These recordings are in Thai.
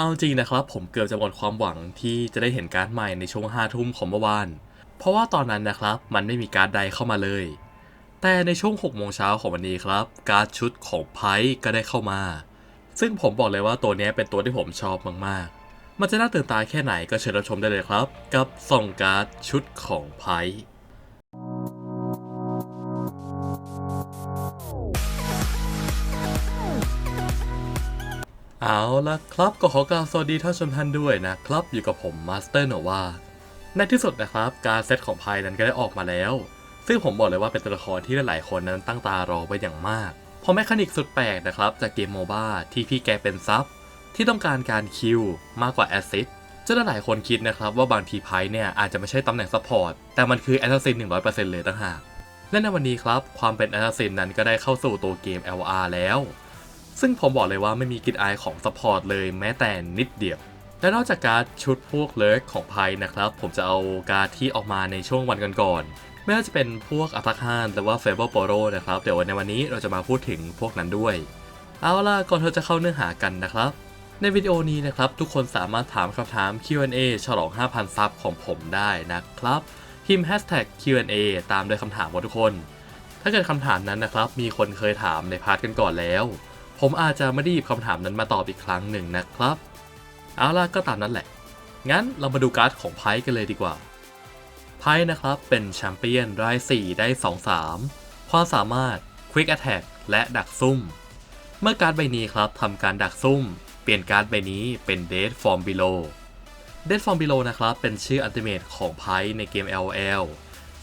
เอาจริงนะครับ ผมเกือบจะหมดความหวังที่จะได้เห็นการ์ดใหม่ในช่วงห้าทุ่มของเมื่อวาน เพราะว่าตอนนั้นนะครับมันไม่มีการ์ดใดเข้ามาเลย แต่ในช่วง6โมงเช้าของวันนี้ครับ การ์ดชุดของไพ่ก็ได้เข้ามา ซึ่งผมบอกเลยว่าตัวนี้เป็นตัวที่ผมชอบมากๆ มันจะน่าตื่นตาแค่ไหนก็เชิญรับชมได้เลยครับ กับส่องการ์ดชุดของไพ่ เอาละครับก็ขอกล่าวสวัสดีท่านชมท่านด้วยนะครับ อยู่กับผมมาสเตอร์โนวาในที่สุดนะครับ การเซตของไพ่นั้นก็ได้ออกมาแล้ว ซึ่งผมบอกเลยว่าเป็นตัวละครที่หลายๆคนนั้นตั้งตารอไว้อย่างมาก เพราะแมคานิกสุดแปลกนะครับ จากเกมโมบ้าที่พี่แกเป็นซับที่ต้องการการคิวมากกว่าแอสซิสจนหลายคนคิดนะครับว่าบางทีไพ่เนี่ยอาจจะไม่ใช่ตำแหน่งซัพพอร์ตแต่มันคือแอสซัสซิน100%เลยต่างหากและในวันนี้ครับความเป็นแอสซัสซินนั้นก็ได้เข้าสู่ตัวเกม LR แล้ว ซึ่งผมบอกเลยว่าไม่มีกลินอายของซัพพอร์ตเลยแม้แต่นิดเดียว และนอกจากการชุดพวกเลิกของไพ่นะครับ ผมจะเอาการที่ออกมาในช่วงวันกันก่อนๆไม่ว่าจะเป็นพวกอัตาคานหรือว่าเฟเบอร์โปโรนะครับ เดี๋ยวในวันนี้เราจะมาพูดถึงพวกนั้นด้วย เอาล่ะก่อนเราจะเข้าเนื้อหากันนะครับในวิดีโอนี้นะครับทุกคนสามารถถามคำถาม Q&A ฉลอง 5,000 ซับของผมได้นะครับพิมพ์ hashtag Q&A ตามด้วยคำถามของทุกคน ถ้าเกิดคำถามนั้นนะครับ มีคนเคยถามในพาร์ทกันก่อนแล้ว ผมอาจจะไม่ได้หยิบคำถามนั้นมาตอบอีกครั้งหนึ่งนะครับ เอาล่ะก็ตามนั้นแหละ งั้นเรามาดูการ์ดของไพ่กันเลยดีกว่า ไพ่นะครับเป็นแชมเปี้ยนได้4ได้ 2 3 ความสามารถ Quick Attack และดักซุ่ม เมื่อการ์ดใบนี้ครับทำการดักซุ่ม เปลี่ยนการ์ดใบนี้เป็น Dead Form Below Dead Form Below นะครับเป็นชื่ออัลติเมทของไพ่ในเกม LL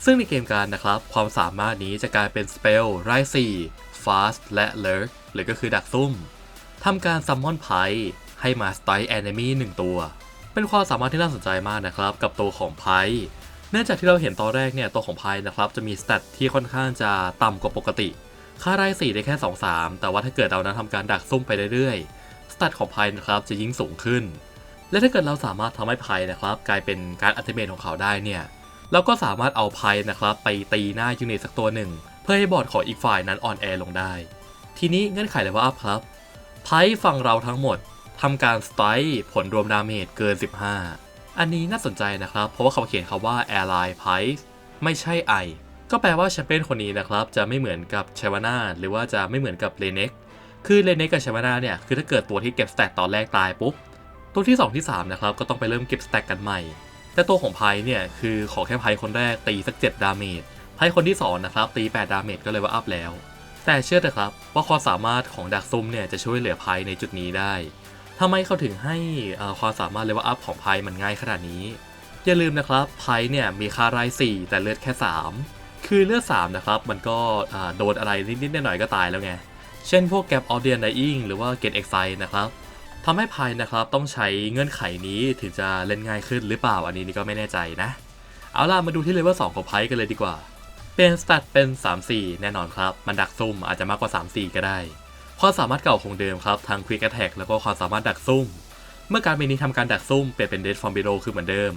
ซึ่งในเกมการนะครับความสามารถนี้จะกลายเป็น Spell ไร้4 Fast และ Lurk หรือก็คือดักซุ่มทำการซัมมอนไพให้มาสไตล์แอนิมีหนึ่งตัว เป็นความสามารถที่น่าสนใจมากนะครับ กับตัวของไพเนื่องจากที่เราเห็นตอนแรกเนี่ยตัวของไพนะครับจะมีสเตตที่ค่อนข้างจะต่ำกว่าปกติ ค่าไร้4ได้แค่ 2 3 แต่ว่าถ้าเกิดเรานั้นทำการดักซุ่มไปเรื่อยๆสเตตของไพนะครับจะยิ่งสูงขึ้น และถ้าเกิดเราสามารถทำให้ไพนะครับ กลายเป็นการอัลติเมทของเขาได้เนี่ยเราก็สามารถเอาไพนะครับไปตีหน้ายูนิตสักตัวหนึ่ง เพื่อให้บอร์ดของอีกฝ่ายนั้นอ่อนแอลงได้ ทีนี้เงื่อนไขเลเวลอัพครับ ไพ่ฝั่งเราทั้งหมดทำการสไตร์ผลรวมดาเมจเกิน 15 อันนี้น่าสนใจนะครับ เพราะว่าเขาเขียนคาว่า Ally p i ไม่ใช่ I ก็แปลว่าแชมเปี้ยนคนนี้นะครับ จะไม่เหมือนกับเชวาน่าหรือว่าจะไม่เหมือนกับเลเน็กคือเลเน็กกับเชวาน่าเนี่ย คือถ้าเกิดตัวที่เก็บสแต็กตอนแรกตายปุ๊บ ตัวที่ 2 ที่ 3 นะครับ ก็ต้องไปเริ่มเก็บสแต็กกันใหม่ แต่ตัวของไพ่เนี่ย คือขอแค่ไพ่คนแรกตีสัก 7 ดาเมจ ไพ่คนที่2นะครับตี8ดาเมจก็เลยว่าอัพแล้ว แต่เชื่อเถอะครับว่าความสามารถของดักซุ่มเนี่ยจะช่วยเหลือไพ่ในจุดนี้ได้ทำไมเขาถึงให้ความสามารถเลเวลอัพของไพ่มันง่ายขนาดนี้ อย่าลืมนะครับไพ่เนี่ยมีค่าไร้4แต่เลือดแค่ 3 คือเลือด 3 นะครับ มันก็โดนอะไรนิดๆหน่อยๆก็ตายแล้วไง เช่นพวกแกปออเดียนไดอิงหรือว่าเกตเอ็กไซนะครับทำให้พายนะครับต้องใช้เงื่อนไขนี้ถึงจะเล่นง่ายขึ้นหรือเปล่าอันนี้นี่ก็ไม่แน่ใจนะ เอาล่ะมาดูที่เลเวล2ของไพ่กันเลยดีกว่า เป็นสตัตเป็น 3-4 แน่นอนครับ มันดักซุ่มอาจจะมากกว่า 3-4 ก็ได้ ความสามารถเก่าคงเดิมครับทาง Quick Attack แล้วก็ความสามารถดักซุ่ม เมื่อการเมนี้ทำการดักซุ่มเปลี่ยนเป็น Dead From Below คือเหมือนเดิม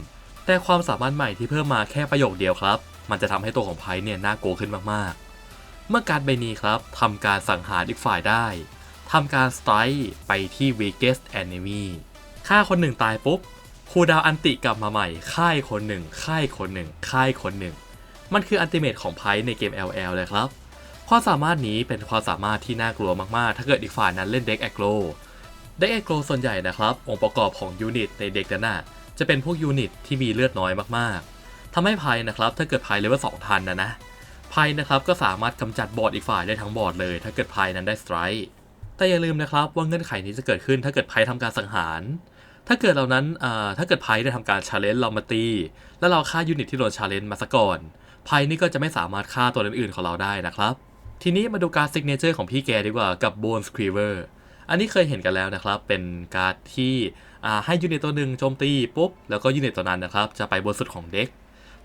แต่ความสามารถใหม่ที่เพิ่มมาแค่ประโยคเดียวครับ มันจะทำให้ตัวของไพ่เนี่ยน่ากลัวขึ้นมากๆ เมื่อการใบนี้ครับทำการสังหารอีกฝ่ายได้ทำการสไตร์ไปที่ weakest enemy ฆ่าคนหนึ่งตายปุ๊บ คูดาวอันติกลับมาใหม่ ค่ายคนหนึ่ง ค่ายคนหนึ่ง ค่ายคนหนึ่ง มันคืออันติเมตของไพ่ในเกม LL เลยครับ ความสามารถนี้เป็นความสามารถที่น่ากลัวมากๆ ถ้าเกิดอีกฝ่ายนั้นเล่นเด็กแอคโกรเด็กแอคโกรส่วนใหญ่นะครับ องค์ประกอบของยูนิตในเด็กนั้นนะจะเป็นพวกยูนิตที่มีเลือดน้อยมากๆทำให้ไพ่นะครับถ้าเกิดไพ่เลเวล2ทันนะนะไพ่นะครับก็สามารถกำจัดบอร์ดอีกฝ่ายได้ทั้งบอร์ดเลย ถ้าเกิดไพ่นั้นได้สไตร์แต่อย่าลืมนะครับว่าเงื่อนไขนี้จะเกิดขึ้นถ้าเกิดไพ่ทำการสังหาร ถ้าเกิดเรานั้นถ้าเกิดไพ่ได้ทำการชาเลนจ์เรามาตี แล้วเราฆ่ายูนิตที่โดนชาเลนจ์มาซะก่อน ไพ่นี่ก็จะไม่สามารถฆ่าตัวอื่นๆของเราได้นะครับ ทีนี้มาดูการซิกเนเจอร์ของพี่แกดีกว่ากับ Bone Screaver อันนี้เคยเห็นกันแล้วนะครับ เป็นการ์ดที่ให้ยูนิตตัวหนึ่งโจมตีปุ๊บ แล้วก็ยูนิตตัวนั้นนะครับ จะไปบนสุดของเด็ก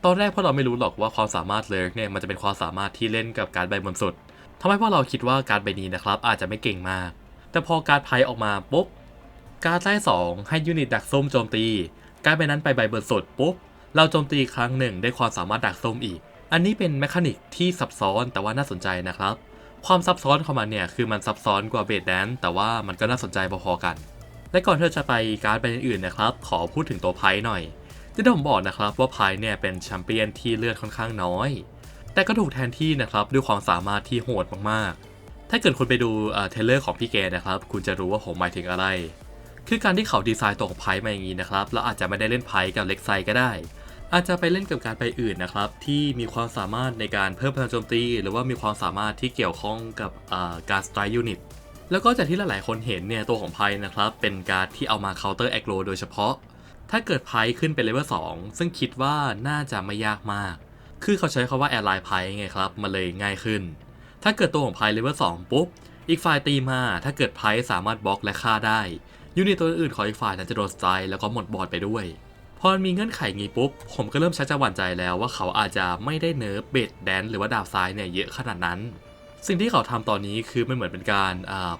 ตอนแรกพวกเราไม่รู้หรอกว่าความสามารถเลิกเนี่ยมันจะเป็นความสามารถที่เล่นกับการใบบนสุดทำให้พวกเราคิดว่าการใบนี้นะครับ อาจจะไม่เก่งมาก แต่พอการไพ่ออกมาปุ๊บ การไล่2ให้ยูนิตดักส้มโจมตี การใบนั้นไปใบบนสุดปุ๊บ เราโจมตีครั้งหนึ่งได้ความสามารถดักส้มอีก อันนี้เป็นแมคานิกที่ซับซ้อนแต่ว่าน่าสนใจนะครับ ความซับซ้อนของมันเนี่ยคือมันซับซ้อนกว่าเบดแดนแต่ว่ามันก็น่าสนใจพอๆกัน และก่อนที่จะไปการ์ดใบอื่นๆนะครับ ขอพูดถึงตัวไพ่หน่อยที่ผมบอกนะครับว่าไพ่เนี่ยเป็นแชมเปี้ยนที่เลือดค่อนข้างน้อย แต่ก็ถูกแทนที่นะครับด้วยความสามารถที่โหดมากๆ ถ้าเกิดคุณไปดูเทเลอร์ของพี่แกนะครับ คุณจะรู้ว่าผมหมายถึงอะไร คือการที่เขาดีไซน์ตัวของไพ่มาอย่างนี้นะครับ แล้วอาจจะไม่ได้เล่นไพ่กับเล็กไซก็ได้ อาจจะไปเล่นกับการไปอื่นนะครับ ที่มีความสามารถในการเพิ่มพลังโจมตี หรือว่ามีความสามารถที่เกี่ยวข้องกับการสไตร์ยูนิตแล้วก็จากที่หลายๆ คนเห็นเนี่ยตัวของไพ่นะครับ เป็นการที่เอามาเคาน์เตอร์แอคโรโดยเฉพาะ ถ้าเกิดไพ่ขึ้นเป็นเลเวล2ซึ่งคิดว่าน่าจะไม่ยากมาก คือเขาใช้คาว่าแอร์ไลน์ไพ่ไงครับมาเลยง่ายขึ้น ถ้าเกิดตัวของไพ่เลเวล2ปุ๊บอีกฝ่ายตีมา ถ้าเกิดไพ่สามารถบล็อกและฆ่าได้ยูนิตตัวอื่นของอีกฝ่ายนั้นจะโดนสไตร์แล้วก็หมดบอร์ดไปด้วย พอมีเงื่อนไขงี้ปุ๊บ ผมก็เริ่มชักจะหวั่นใจแล้วว่าเขาอาจจะไม่ได้เนิร์ฟเบดแดนหรือว่าดาบซ้ายเนี่ยเยอะขนาดนั้น สิ่งที่เขาทำตอนนี้คือมันเหมือนเป็นการ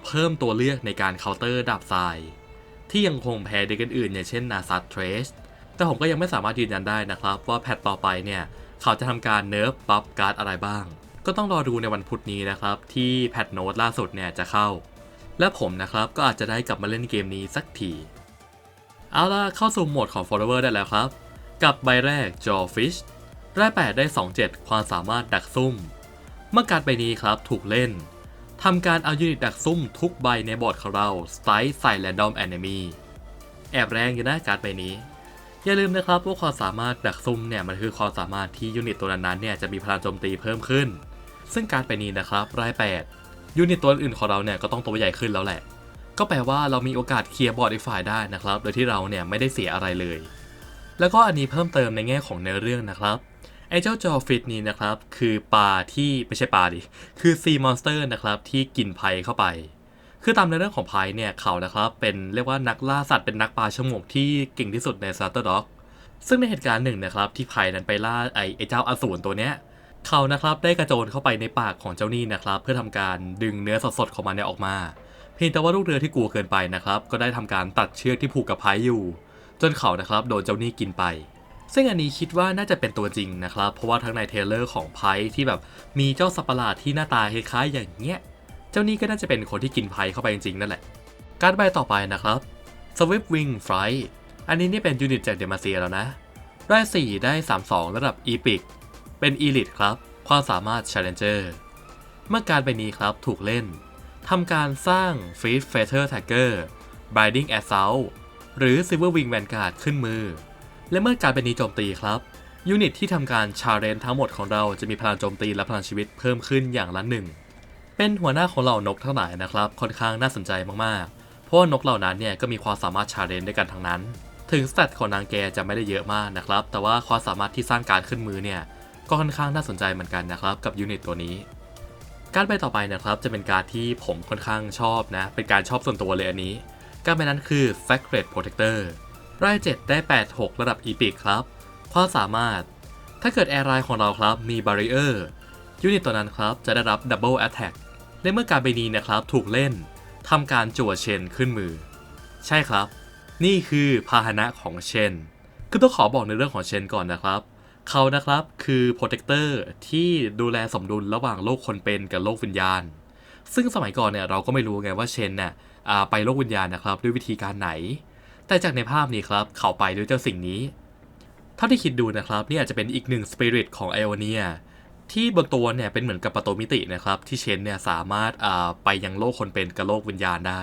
เพิ่มตัวเลือกในการเคาน์เตอร์ดาบทราย ที่ยังคงแพ้เด็กอื่นๆอย่างเช่นนาซัตเทรสแต่ผมก็ยังไม่สามารถยืนยันได้นะครับว่าแพทต่อไปเนี่ยเขาจะทำการเนิร์ฟบัฟการ์ดอะไรบ้าง ก็ต้องรอดูในวันพุธนี้นะครับ ที่แพทโน้ตล่าสุดเนี่ยจะเข้า และผมนะครับก็อาจจะได้กลับมาเล่นเกมนี้สักที เอาล่ะเข้าสู่โหมดของ follower ได้แล้วครับ กับใบแรก Jawfish แร่8ได้ 27 ความสามารถดักซุ่ม เมื่อการใบนี้ครับถูกเล่นทำการเอายูนิตดักซุ่มทุกใบในบอร์ดของเราสไตล์ใส่ Random Enemy แอบแรงอยู่นะการ์ดใบนี้ อย่าลืมนะครับว่าความสามารถดักซุ่มเนี่ยมันคือความสามารถที่ยูนิตตัวนั้นๆเนี่ยจะมีพลังโจมตีเพิ่มขึ้น ซึ่งการใบนี้นะครับราย 8 ยูนิตตัวอื่นของเราเนี่ยก็ต้องตัวใหญ่ขึ้นแล้วแหละ ก็แปลว่าเรามีโอกาสเคลียร์บอร์ดอีกฝ่ายได้นะครับ โดยที่เราเนี่ยไม่ได้เสียอะไรเลย แล้วก็อันนี้เพิ่มเติมในแง่ของเนื้อเรื่องนะครับไอ้เจ้าจอฟิตนี้นะครับ คือปลาที่ไม่ใช่ปลาดิ คือซีมอนสเตอร์นะครับที่กินไพเข้าไป คือตามในเรื่องของไพเนี่ยเขานะครับเป็นเรียกว่านักล่าสัตว์เป็นนักปลาชมวกที่เก่งที่สุดในซาร์เตอร์ด็อกซึ่งในเหตุการณ์หนึ่งนะครับที่ไพนั้นไปล่าไอ้ไอ้เจ้าอสูรตัวเนี้ยเขานะครับได้กระโจนเข้าไปในปากของเจ้านี่นะครับ เพื่อทำการดึงเนื้อสดๆของมันเนี่ยออกมา เพียงแต่ว่าลูกเรือที่กลัวเกินไปนะครับ ก็ได้ทำการตัดเชือกที่ผูกกับไพอยู่ จนเขานะครับโดนเจ้าหนี่กินไป ซึ่งอันนี้คิดว่าน่าจะเป็นตัวจริงนะครับ เพราะว่าทั้งในเทเลอร์ของไพที่แบบมีเจ้าสัประหลาดที่หน้าตาคล้ายๆอย่างเงี้ย เจ้านี่ก็น่าจะเป็นคนที่กินไพเข้าไปจริงๆนั่นแหละ การดใบต่อไปนะครับ Swift Wing Flight อันนี้นี่เป็นยูนิตจากเดมาเซียแล้วนะ ได้ 4 ได้ 32 ระดับ Epic เป็น Elite ครับ ความสามารถ Challenger เมื่อการใบนี้ครับถูกเล่น ทำการสร้าง f e e d Feather Tagger Binding Assault หรือ Silver Wing Vanguard ขึ้นมือ และเมื่อการใบนี้โจมตีครับ ยูนิตที่ทำการ Challenge ทั้งหมดของเราจะมีพลังโจมตีและพลังชีวิตเพิ่มขึ้นอย่างละหนึ่ง เป็นหัวหน้าของเหล่านกทั้งหลายนะครับ ค่อนข้างน่าสนใจมากๆ เพราะว่านกเหล่านั้นเนี่ยก็มีความสามารถ Challenge ด้วยกันทั้งนั้น ถึงสเตตของนางแกจะไม่ได้เยอะมากนะครับ แต่ว่าความสามารถที่สร้างการขึ้นมือเนี่ยก็ค่อนข้างน่าสนใจเหมือนกันนะครับกับยูนิตตัวนี้ การใบต่อไปนะครับจะเป็นการที่ผมค่อนข้างชอบนะ เป็นการชอบส่วนตัวเลยอันนี้ การใบนั้นคือ Sacred Protector ราย7ได้ 86 ระดับ Epic ครับ ความสามารถ ถ้าเกิดแอร์ไลน์ของเราครับมี Barrier ยูนิตตัวนั้นครับจะได้รับ Double Attack และเมื่อการใบนี้นะครับถูกเล่นทำการจั่วเชนขึ้นมือ ใช่ครับ นี่คือพาหนะของเชนคือต้องขอบอกในเรื่องของเชนก่อนนะครับ เขานะครับคือโปรเทคเตอร์ที่ดูแลสมดุลระหว่างโลกคนเป็นกับโลกวิญญาณ ซึ่งสมัยก่อนเนี่ยเราก็ไม่รู้ไงว่าเชนเนี่ยไปโลกวิญญาณนะครับด้วยวิธีการไหน แต่จากในภาพนี้ครับเขาไปด้วยเจ้าสิ่งนี้ เท่าที่คิดดูนะครับนี่อาจจะเป็นอีกหนึ่งสปิริตของไอโอเนียที่บนตัวเนี่ยเป็นเหมือนกับประตูมิตินะครับที่เชนเนี่ยสามารถไปยังโลกคนเป็นกับโลกวิญญาณได้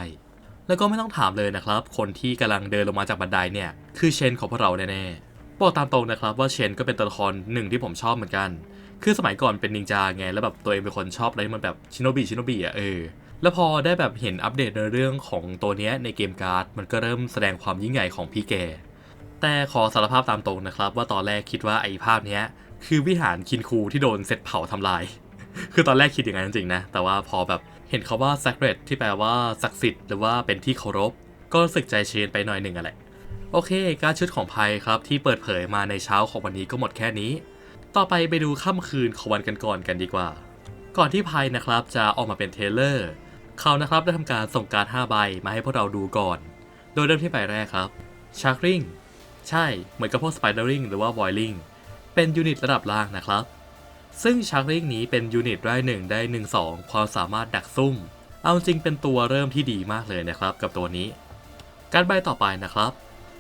แล้วก็ไม่ต้องถามเลยนะครับ คนที่กำลังเดินลงมาจากบันไดเนี่ยคือเชนของพวกเราแน่ๆ บอกตามตรงนะครับว่าเชนก็เป็นตัวละครหนึ่งที่ผมชอบเหมือนกัน คือสมัยก่อนเป็นนินจาไง แล้วแบบตัวเองเป็นคนชอบอะไรมันแบบชิโนบิชิโนบิอะเออ แล้วพอได้แบบเห็นอัปเดตในเรื่องของตัวเนี้ยในเกมการ์ด มันก็เริ่มแสดงความยิ่งใหญ่ของพี่แก แต่ขอสารภาพตามตรงนะครับ ว่าตอนแรกคิดว่าไอ้ภาพเนี้ยคือวิหารคินคูที่โดนเซตเผาทำลาย คือตอนแรกคิดอย่างนั้นจริงๆนะ แต่ว่าพอแบบเห็นเขาว่า sacred ที่แปลว่าศักดิ์สิทธิ์หรือว่าเป็นที่เคารพ ก็รู้สึกใจเชนไปหน่อยหนึ่งอะแหละ โอเค การชุดของไพ่ครับที่เปิดเผยมาในเช้าของวันนี้ก็หมดแค่นี้ ต่อไปไปดูค่ำคืนของวันกันก่อนกันดีกว่า ก่อนที่ไพ่นะครับจะออกมาเป็นเทเลอร์เขานะครับได้ทำการส่งการ5ใบมาให้พวกเราดูก่อน โดยเริ่มที่ใบแรกครับชาร์ริงใช่ เหมือนกับพวกสไปเดอริงหรือว่าวอยลิงเป็นยูนิตระดับล่างนะครับ ซึ่งชาร์ริงนี้เป็นยูนิตได้1ได้ 1 2 ความสามารถดักซุ่ม เอาจริงเป็นตัวเริ่มที่ดีมากเลยนะครับกับตัวนี้ การใบต่อไปนะครับ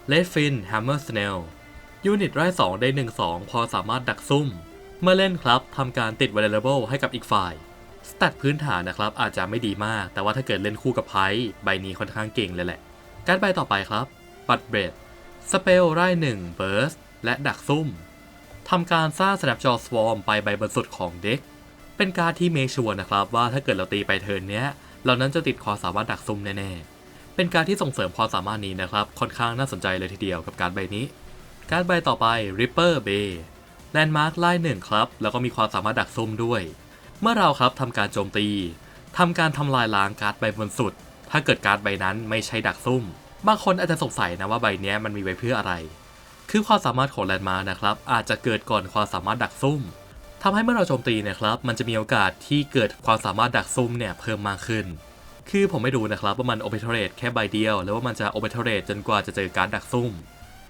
l e d f i n Hammer Snail ยูนิตไร้2ได้ 1-2 พอสามารถดักซุ่ม เมื่อเล่นครับทำการติด Vulnerable ให้กับอีกฝ่ายสแตทพื้นฐานนะครับอาจจะไม่ดีมาก แต่ว่าถ้าเกิดเล่นคู่กับไพ่ใบนี้ค่อนข้างเก่งเลยแหละ การใบต่อไปครับปัดเบรดสเปลไร่1 Burst และดักซุ่มทำการสร้าง Snapjaw Swarm ไปใบบนสุดของเด็ก เป็นการที่เมชัวนะครับว่าถ้าเกิดเราตีไปเทิร์นเนี้ย เรานั้นจะติดความสามารถดักซุ่มแน่ๆ เป็นการที่ส่งเสริมความสามารถนี้นะครับ ค่อนข้างน่าสนใจเลยทีเดียวกับการใบนี้ การใบต่อไป Ripper Bay แลนด์มาร์คไล่หนึ่งครับ แล้วก็มีความสามารถดักซุ่มด้วย เมื่อเราครับทำการโจมตีทำการทำลายล้างการ์ดใบบนสุด ถ้าเกิดการ์ดใบนั้นไม่ใช่ดักซุ่ม บางคนอาจจะสงสัยนะว่าใบนี้มันมีไว้เพื่ออะไร คือความสามารถของแลนด์มาร์คนะครับ อาจจะเกิดก่อนความสามารถดักซุ่มทำให้เมื่อเราโจมตีเนะครับ มันจะมีโอกาสที่เกิดความสามารถดักซุ่มเนี่ยเพิ่มมากขึ้น คือผมไม่ดูนะครับว่ามันโอเปเทเรตแค่ใบเดียว หรือว่ามันจะโอเปเทเรตจนกว่าจะเจอการดักซุ่ม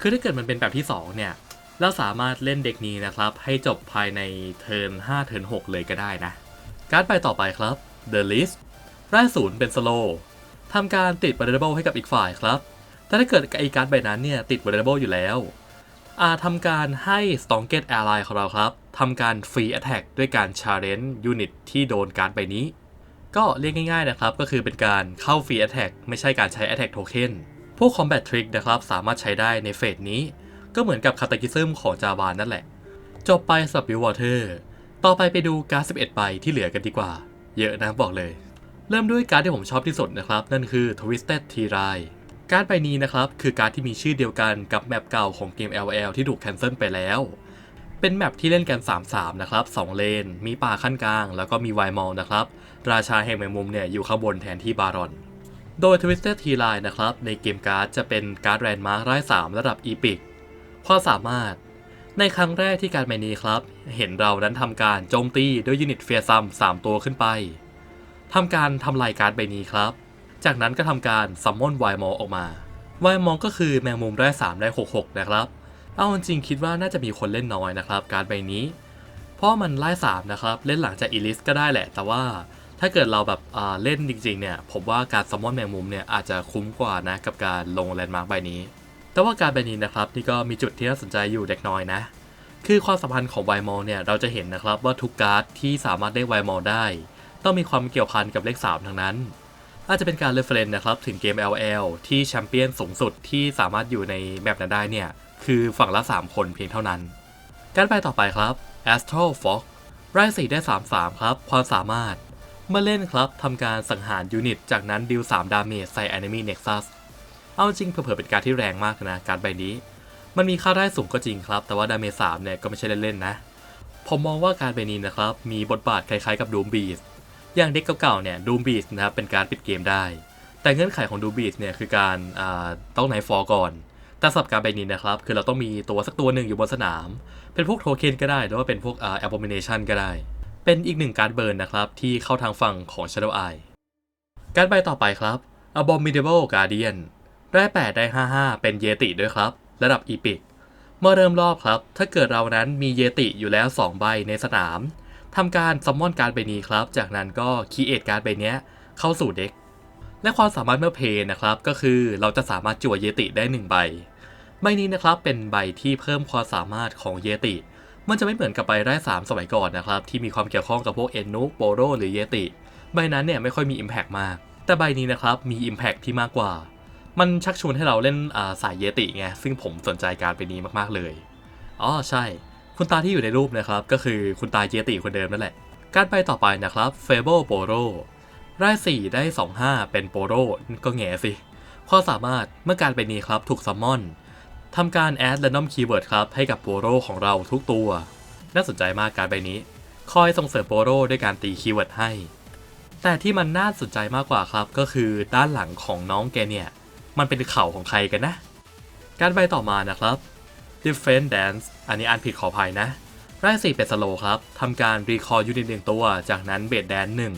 คือถ้าเกิดมันเป็นแบบที่ 2 เนี่ย เราสามารถเล่นเด็กนี้นะครับ ให้จบภายในเทิร์น5เทิร์น6 เลยก็ได้นะ การ์ดใบต่อไปครับ The List ร่างศูนย์เป็นสโลทำการติด Vulnerable ให้กับอีกฝ่ายครับ แต่ถ้าเกิดไอการ์ดใบนั้นเนี่ยติด Vulnerable อยู่แล้วอาจทำการให้ s t o n g e t Ally ของเราครับทำการฟรี Attack ด้วยการ Challenge Unit ที่โดนการ์ดใบนี้ ก็เรียกง่ายๆนะครับก็คือเป็นการเข้าฟรี Attack ไม่ใช่การใช้ Attack Token พวก Combat Trick นะครับสามารถใช้ได้ในเฟสนี้ ก็เหมือนกับคาตากิซึมของจาวานนั่นแหละ จบไปสำหรับวิววอเตอร์ต่อไปไปดูการ์ด11ใบที่เหลือกันดีกว่า เยอะนะบอกเลย เริ่มด้วยการ์ดที่ผมชอบที่สุดนะครับ นั่นคือ Twisted t r i การ์ดใบนี้นะครับคือการ์ดที่มีชื่อเดียวกันกับแมปเก่าของเกม LL ที่ถูกแคนเซิลไปแล้ว เป็นแมปที่เล่นกัน 3-3 นะครับ 2 เลน มีป่าขั้นกลาง แล้วก็มีไวมอลนะครับ ราชาแห่งแมงมุมเนี่ยอยู่ข้างบนแทนที่บารอน โดย Twisted t r i นะครับ ในเกมการ์ดจะเป็นการ์ดแรนด์มาร์คไร้3ระดับ Epic ความสามารถ ในครั้งแรกที่การใบนี้ครับ เห็นเรานั้นทำการโจมตีด้วยยูนิตเฟียซัม3ตัวขึ้นไปทำการทำลายการ์ดใบนี้ครับ จากนั้นก็ทำการซัมมอนไวมอลออกมาไวมอลก็คือแมงมุมได้3ได้ 66 นะครับ เอาจริงๆคิดว่าน่าจะมีคนเล่นน้อยนะครับการใบนี้ เพราะมันไล่3นะครับเล่นหลังจากอีลิสก็ได้แหละ แต่ว่าถ้าเกิดเราแบบเล่นจริงๆเนี่ยผมว่าการซัมมอนแมงมุมเนี่ยอาจจะคุ้มกว่านะกับการลงแลนด์มาร์คใบนี้ แต่ว่าการใบนี้นะครับนี่ก็มีจุดที่น่าสนใจอยู่เล็กน้อยนะ คือความสัมพันธ์ของไวมอลเนี่ยเราจะเห็นนะครับว่าทุกการ์ดที่สามารถได้ไวมอลได้ ต้องมีความเกี่ยวพันกับเลข 3 ทั้งนั้น อาจจะเป็นการเรฟเฟรนนะครับถึงเกม LL ที่แชมเปี้ยนสูงสุดที่สามารถอยู่ในแมปนั้นได้เนี่ย คือฝั่งละ 3 คนเพียงเท่านั้น การไปต่อไปครับ Astral Fox ไร่สีได้ 3-3 ครับ ความสามารถ เมื่อเล่นครับทำการสังหารยูนิต จากนั้นดิว3ดาเมจใส่ Enemy Nexus เอาจริงเผื่อเป็นการที่แรงมากนะ การใบนี้ มันมีค่าได้สูงก็จริงครับ แต่ว่าดาเมจ3เนี่ยก็ไม่ใช่เล่นๆนะ ผมมองว่าการใบนี้นะครับ มีบทบาทคล้ายๆกับ Doom Beast อย่างเด็กเก่าๆเนี่ย Doom Beast นะครับเป็นการปิดเกมได้ แต่เงื่อนไขของ Doom Beast เนี่ยคือการต้องไนฟอร์ก่อน แต่สำหรับการใบนี้นะครับ คือเราต้องมีตัวสักตัวหนึ่งอยู่บนสนาม เป็นพวกโทเค็นก็ได้ หรือว่าเป็นพวกอ่า abomination ก็ได้ เป็นอีกหนึ่งการเบิร์นนะครับ ที่เข้าทางฝั่งของ Shadow Eye การใบต่อไปครับ Abominable Guardian ได้8ได้ 55 เป็นเยติด้วยครับ ระดับ Epic เมื่อเริ่มรอบครับ ถ้าเกิดเรานั้นมีเยติอยู่แล้ว 2 ใบในสนามทำการซัมมอนการใบนี้ครับ จากนั้นก็คีเอทการใบเนี้ยเข้าสู่เด็กและความสามารถเมื่อเพย์นะครับ ก็คือเราจะสามารถจั่วเยติได้ 1 ใบ ใบนี้นะครับเป็นใบที่เพิ่มความสามารถของเยติ มันจะไม่เหมือนกับใบได้3สมัยก่อนนะครับที่มีความเกี่ยวข้องกับพวกเอนนุโปโรหรือเยติ ใบนั้นเนี่ยไม่ค่อยมี Impact มาก แต่ใบนี้นะครับมี Impact ที่มากกว่า มันชักชวนให้เราเล่นาสายเยติไงซึ่งผมสนใจการเป็นนี้มากๆเลยอ๋อใช่ คุณตาที่อยู่ในรูปนะครับก็คือคุณตาเยติคนเดิมนั่นแหละ การไปต่อไปนะครับ f a b l e p o r o ไร่4ได้ 25 เป็นโปโรก็แง่สิความสามารถเมื่อการเป็นนี้ครับถูกซัมมอน ทำการแอด random keyword ครับ ให้กับโปโรของเราทุกตัว น่าสนใจมากการใบนี้ คอยส่งเสริมโปโรด้วยการตีคีย์เวิร์ดให้ แต่ที่มันน่าสนใจมากกว่าครับ ก็คือด้านหลังของน้องแกเนี่ย มันเป็นเข่าของใครกันนะ การใบต่อมานะครับ Different Dance อันนี้อ่านผิดขออภัยนะไร่สี่เป็นสโลครับทำการรีคอร์ยูนิตหนึ่งตัว จากนั้นเบดแดนหนึ่ง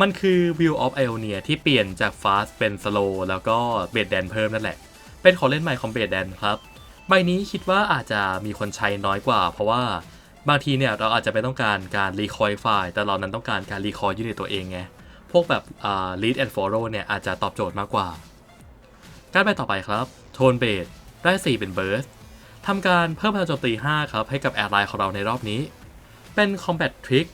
มันคือ View of Ionia ที่เปลี่ยนจาก Fast เป็น Slow แล้วก็เบดแดนเพิ่มนั่นแหละ เป็นของเล่นใหม่ของเบดแดนครับ ใบนี้คิดว่าอาจจะมีคนใช้น้อยกว่า เพราะว่าบางทีเนี่ยเราอาจจะไม่ต้องการการรีคอยไฟล์แต่เรานั้นต้องการการรีคอยยูนิตตัวเองไง พวกแบบอ่า lead and follow เนี่ยอาจจะตอบโจทย์มากกว่า การไปต่อไปครับโทนเบดได้ 4 เป็นเบิร์สทำการเพิ่มพลังโจมตี 5 ครับ ให้กับแอร์ไลน์ของเราในรอบนี้ เป็นคอมแบททริก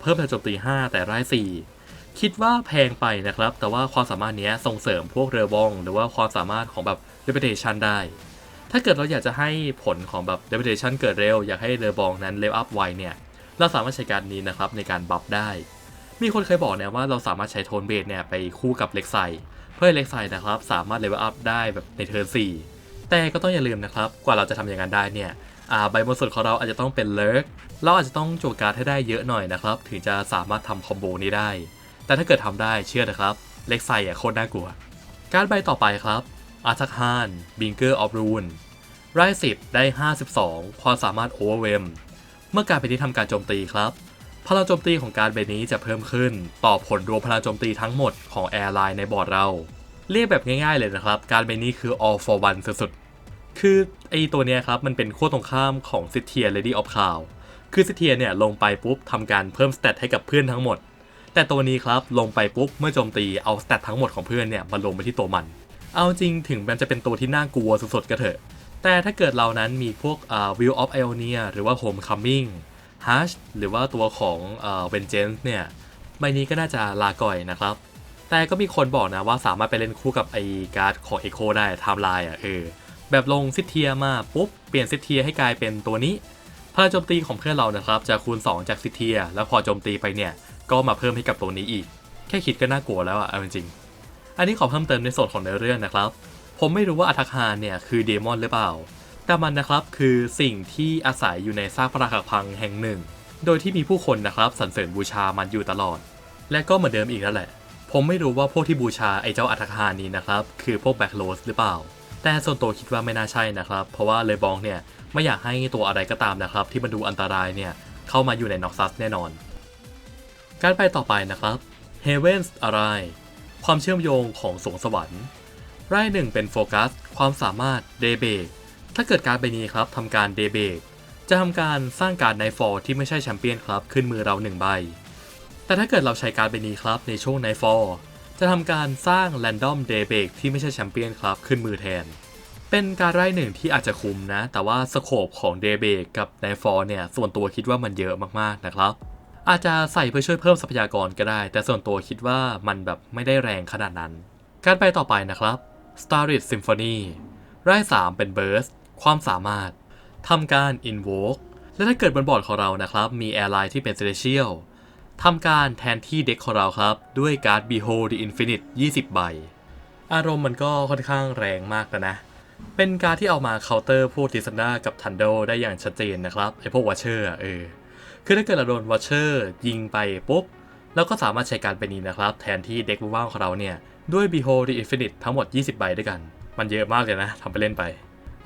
เพิ่มพลังโจมตี 5 แต่ได้4 คิดว่าแพงไปนะครับ แต่ว่าความสามารถนี้ส่งเสริมพวกเรือบอง หรือว่าความสามารถของแบบ reputation ได้ ถ้าเกิดเราอยากจะให้ผลของแบบ reputation เกิดเร็ว อยากให้เรือบองนั้นเลเวลอัพไวเนี่ย เราสามารถใช้การนี้นะครับในการบัฟได้ มีคนเคยบอกเนี่ยว่าเราสามารถใช้โทนเบดเนี่ยไปคู่กับเล็กไซเพื่อเล็กไซนะครับสามารถเลเวลอัพได้แบบในเทิร์น4แต่ก็ต้องอย่าลืมนะครับ กว่าเราจะทำอย่างนั้นได้เนี่ยอ่าใบบนสุดของเราอาจจะต้องเป็นเลิกเราอาจจะต้องโจวการให้ได้เยอะหน่อยนะครับ ถึงจะสามารถทำคอมโบนี้ได้ แต่ถ้าเกิดทำได้เชื่อนะครับ เล็กไซอะโคตรน่ากลัว การใบต่อไปครับอาทักฮานบิงเกอร์ออฟรูนไร่สิบได้ 52 ความสามารถโอเวอร์เวมเมื่อการเป็นที่ทำการโจมตีครับ พลังโจมตีของการใบนี้จะเพิ่มขึ้น ต่อผลรวมพลังโจมตีทั้งหมดของแอร์ไลน์ในบอร์ดเรา เรียกแบบง่ายๆเลยนะครับ การใบนี้คือ all for one สุดๆ คือไอตัวเนี้ยครับมันเป็นขั้วตรงข้ามของซิเทีย Lady of Cloud คือซิเทียเนี่ยลงไปปุ๊บทำการเพิ่มสเตตให้กับเพื่อนทั้งหมด แต่ตัวนี้ครับลงไปปุ๊บเมื่อโจมตีเอาสเตตทั้งหมดของเพื่อนเนี่ยมาลงไปที่ตัวมัน เอาจริงถึงมันจะเป็นตัวที่น่ากลัวสุดๆก็เถอะ แต่ถ้าเกิดเรานั้นมีพวกอ่า Will of Ionia หรือว่า Homecoming Hush หรือว่าตัวของเอ่อ Vengeance เนี่ยใบนี้ก็น่าจะลาก่อยนะครับ แต่ก็มีคนบอกนะว่าสามารถไปเล่นคู่กับไอการ์ดของ Echo ได้ไทม์ไลน์อะเออแบบลงซิเทียมาปุ๊บเปลี่ยนซิเทียให้กลายเป็นตัวนี้พลังโจมตีของเพื่อนเรานะครับจะคูณ 2 จากซิเทีย แล้วพอโจมตีไปเนี่ย ก็มาเพิ่มให้กับตัวนี้อีก แค่คิดก็น่ากลัวแล้วอะเอาจริงๆอันนี้ขอเพิ่มเติมในส่วนของเนื้อเรื่องนะครับ ผมไม่รู้ว่าอัทักฮานเนี่ยคือเดมอนหรือเปล่า แต่มันนะครับคือสิ่งที่อาศัยอยู่ในซากปรักหักพังแห่งหนึ่ง โดยที่มีผู้คนนะครับสรรเสริญบูชามันอยู่ตลอด และก็เหมือนเดิมอีกนั่นแหละ ผมไม่รู้ว่าพวกที่บูชาไอ้เจ้าอัทักฮานนี้นะครับคือพวกแบ็คโรสหรือเปล่า แต่ส่วนตัวคิดว่าไม่น่าใช่นะครับ เพราะว่าเลบองเนี่ยไม่อยากให้ตัวอะไรก็ตามนะครับ ที่มันดูอันตรายเนี่ยเข้ามาอยู่ในน็อกซัสแน่นอน การไปต่อไปนะครับ Heaven's Arise ความเชื่อมโยงของสวงสวรรค์ไร่หนึ่งเป็นโฟกัส ความสามารถเดเบกถ้าเกิดการใบนี้ครับทำการเดเบกจะทำการสร้างการไนฟอร์ที่ไม่ใช่แชมเปี้ยนครับขึ้นมือเราหนึ่งใบ แต่ถ้าเกิดเราใช้การใบนี้ครับในช่วงไนฟอร์จะทำการสร้างแรนดอมเดเบกที่ไม่ใช่แชมเปี้ยนครับขึ้นมือแทน เป็นการไร่หนึ่งที่อาจจะคุ้มนะ แต่ว่าสโคปของเดเบกกับไนฟอร์เนี่ยส่วนตัวคิดว่ามันเยอะมากๆนะครับ อาจจะใส่เพื่อช่วยเพิ่มทรัพยากรก็ได้ แต่ส่วนตัวคิดว่ามันแบบไม่ได้แรงขนาดนั้น การไปต่อไปนะครับ Starlit Symphony ไร่3เป็น Burst ความสามารถทำการ Invoke และถ้าเกิดบนบอร์ดของเรานะครับ มีแอร์ไลน์ที่เป็น Celestial ทำการแทนที่เด็กของเราครับ ด้วยการ์ด Behold the Infinite 20 ใบ อารมณ์มันก็ค่อนข้างแรงมากแล้วนะ เป็นการที่เอามาเคาน์เตอร์พวกดิซันดากับทันโดได้อย่างชัดเจนนะครับไอพวกวัชเชอร์เออ คือถ้าเกิดเราโดนวัชเชอร์ยิงไปปุ๊บแล้วก็สามารถใช้การเป็นนี้นะครับ แทนที่เด็กว่างๆของเราเนี่ย ด้วย Behold the Infinite ทั้งหมด 20 ใบด้วยกัน มันเยอะมากเลยนะทำไปเล่นไป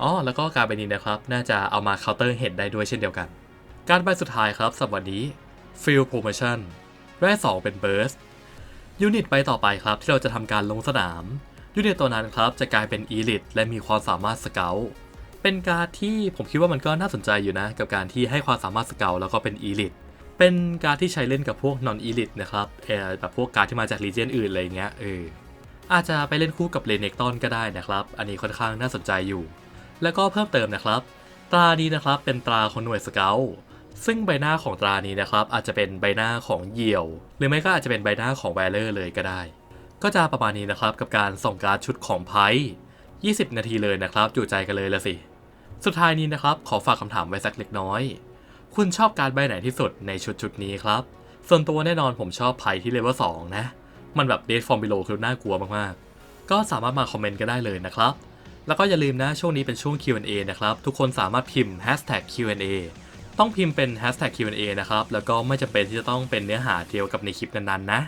อ๋อแล้วก็การเป็นนี้นะครับ น่าจะเอามาเคาน์เตอร์เฮดได้ด้วยเช่นเดียวกัน การใบสุดท้ายครับสำหรับวันนี้ Field Promotion แร่2เป็น Burst ยูนิตไปต่อไปครับที่เราจะทำการลงสนามยูนิตตัวนั้นครับจะกลายเป็น Elite และมีความสามารถสเกล เป็นการดที่ผมคิดว่ามันก็น่าสนใจอยู่นะ กับการที่ให้ความสามารถสเกลแล้วก็เป็น Elite เป็นการดที่ใช้เล่นกับพวก non elite นะครับเออแบบพวกการดที่มาจาก region อื่นอะไรเงี้ยเอออาจจะไปเล่นคู่กับเลเนกตอนก็ได้นะครับ อันนี้ค่อนข้างน่าสนใจอยู่ แล้วก็เพิ่มเติมนะครับ ตรานี้นะครับเป็นตราของหน่วยสเกลซึ่งใบหน้าของตรานี้นะครับอาจจะเป็นใบหน้าของเหยี่ยว หรือไม่ก็อาจจะเป็นใบหน้าของแวลเลอร์เลยก็ได้ ก็จะประมาณนี้นะครับกับการส่งการดชุดของไพ่20 นาทีเลยนะครับจุใจกันเลยละสิ สุดท้ายนี้นะครับ ขอฝากคำถามไว้สักเล็กน้อย คุณชอบการใบไหนที่สุดในชุดชุดนี้ครับ ส่วนตัวแน่นอนผมชอบไพ่ที่เลเวล2นะ มันแบบเดทฟอร์มบิโลคือน่ากลัวมากๆ ก็สามารถมาคอมเมนต์ก็ได้เลยนะครับ แล้วก็อย่าลืมนะช่วงนี้เป็นช่วง Q&A นะครับ ทุกคนสามารถพิมพ์ hashtag Q&A ต้องพิมพ์เป็น hashtag Q&A นะครับ แล้วก็ไม่จำเป็นที่จะต้องเป็นเนื้อหาเกี่ยวกับในคลิปนั้นๆนะ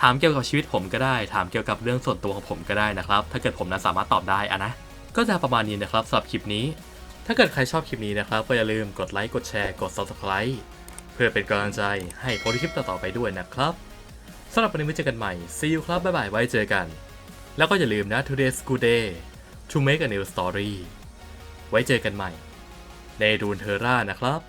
ถามเกี่ยวกับชีวิตผมก็ได้ ถามเกี่ยวกับเรื่องส่วนตัวของผมก็ได้นะครับ ถ้าเกิดผมนั้นสามารถตอบได้อะนะ ก็จะประมาณนี้นะครับสำหรับคลิปนี้ ถ้าเกิดใครชอบคลิปนี้นะครับ ก็อย่าลืมกดไลค์กดแชร์กด subscribe เพื่อเป็นกำลังใจให้โพสต์คลิปต่อๆไปด้วยนะครับสำหรับวันนี้ไว้เจอกันใหม่ see you ครับบ๊ายบายไว้เจอกัน แล้วก็อย่าลืมนะ today's good day to make a new story ไว้เจอกันใหม่ ในดูนเทอร่านะครับ